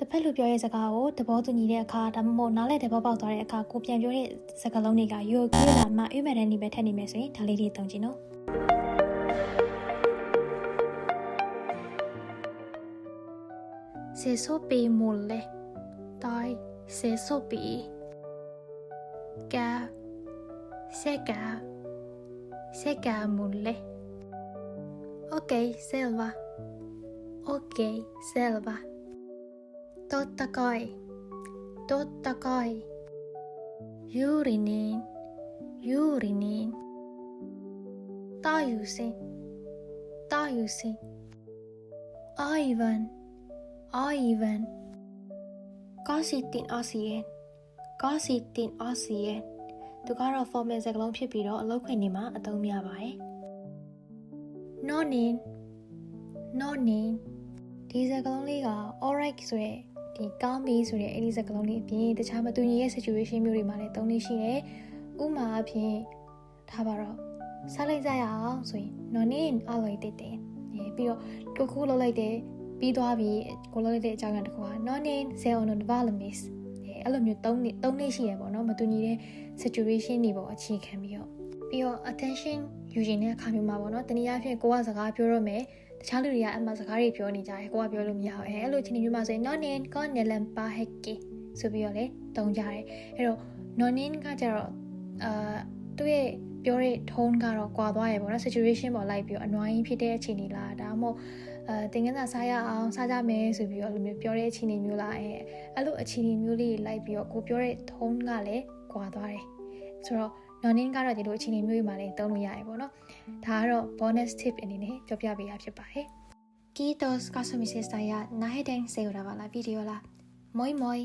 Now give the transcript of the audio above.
တစ်ဖက်လူပြောတဲ့စကားကိုသဘောတူညီတဲ့အခါဒါမှမဟုတ်နားလည်တဲ့ဘောပေါက်သွားတဲ့အခါကိုပြန်ပြောတဲ့စကားလုံးတွေကယိုကလေးလာမှအိမ်မက်တဲ့နေပဲထက်နေမယ်ဆိုရင်ဒါလေးတွေတုံကြည့်နော်စေဆိုပီမိုလေတိုင်စေဆိုပီကာစေကာစေကာမိုလေ Ok, Selva. Ok, Selva. Totta kai. Totta kai. Juuri niin. Juuri niin. Tajusin. Tajusin. Aivan. Aivan. Käsittin asian. Käsittin asian. သူကတော့ formal စကားလုံးဖြစ်ပြီးတော့အလုပ်ခွင်နေမှာအသုံးများပါတယ်။ nonin nonin ဒီစကားလုံးလေးက alright ဆိုရဲ ဒီကောင်းပြီဆိုတဲ့အဲ့ဒီစကားလုံးလေးအပြင်တခြားမတူညီတဲ့ situation မျိုးတွေမှာလည်းသုံးလို့ရှိတယ်ဥမာအဖြစ်ထားပါတော့စားလိုက်ကြရအောင်ဆိုရင် nonin အလိုက်တဲ့တဲ့ပြီးတော့ကိုခုလောက်လိုက်တယ်ပြီးသွားပြီကိုလောက်လိုက်တဲ့အကြောင်းအရာတစ်ခုက nonin zero no development အဲ့လိုမျိုးသုံးနေသုံးနေရှိရပေါ့နော်မတူညီတဲ့ situation တွေပေါ့အခြေခံပြီးတော့ပြီးတော့ attention ယူရင်တဲ့အခါမျိုးမှာပေါ့နော်တနည်းအားဖြင့်ကိုကစကားပြောရမယ် တခြားလူတွေကအဲ့မှာစကားတွေပြောနေကြတယ်ကိုကပြောလို့မရဘူးအဲအဲ့လိုချင်းမျိုးမှာဆိုရင် nonin con nelan pa hekki ဆိုပြီးတော့လေတုံးကြတယ်အဲ့တော့ nonin ကကြတော့အာသူ့ရဲ့ပြောတဲ့ tone ကတော့ကွာသွားရပေါ့နော် situation ပေါ်လိုက်ပြီးတော့ annoying ဖြစ်တဲ့အခြေအနေလားဒါမှမဟုတ်အဲတင်ကန်းစာစားရအောင်စားကြမယ်ဆိုပြီးတော့အဲ့လိုမျိုးပြောတဲ့အခြေအနေမျိုးလားအဲအဲ့လိုအခြေအနေမျိုးလေးလိုက်ပြီးတော့ကိုပြောတဲ့ tone ကလည်းကွာသွားတယ်ဆိုတော့ nonin ကတော့ဒီလိုအခြေအနေမျိုးတွေမှာလည်းသုံးလို့ရတယ်ပေါ့နော်ဒါကတော့ bonus tip အနေနဲ့ပြောပြပေးရဖြစ်ပါတယ် Kiitos kasvamisesta ja näiden seuraavalla videolla. Moi moi!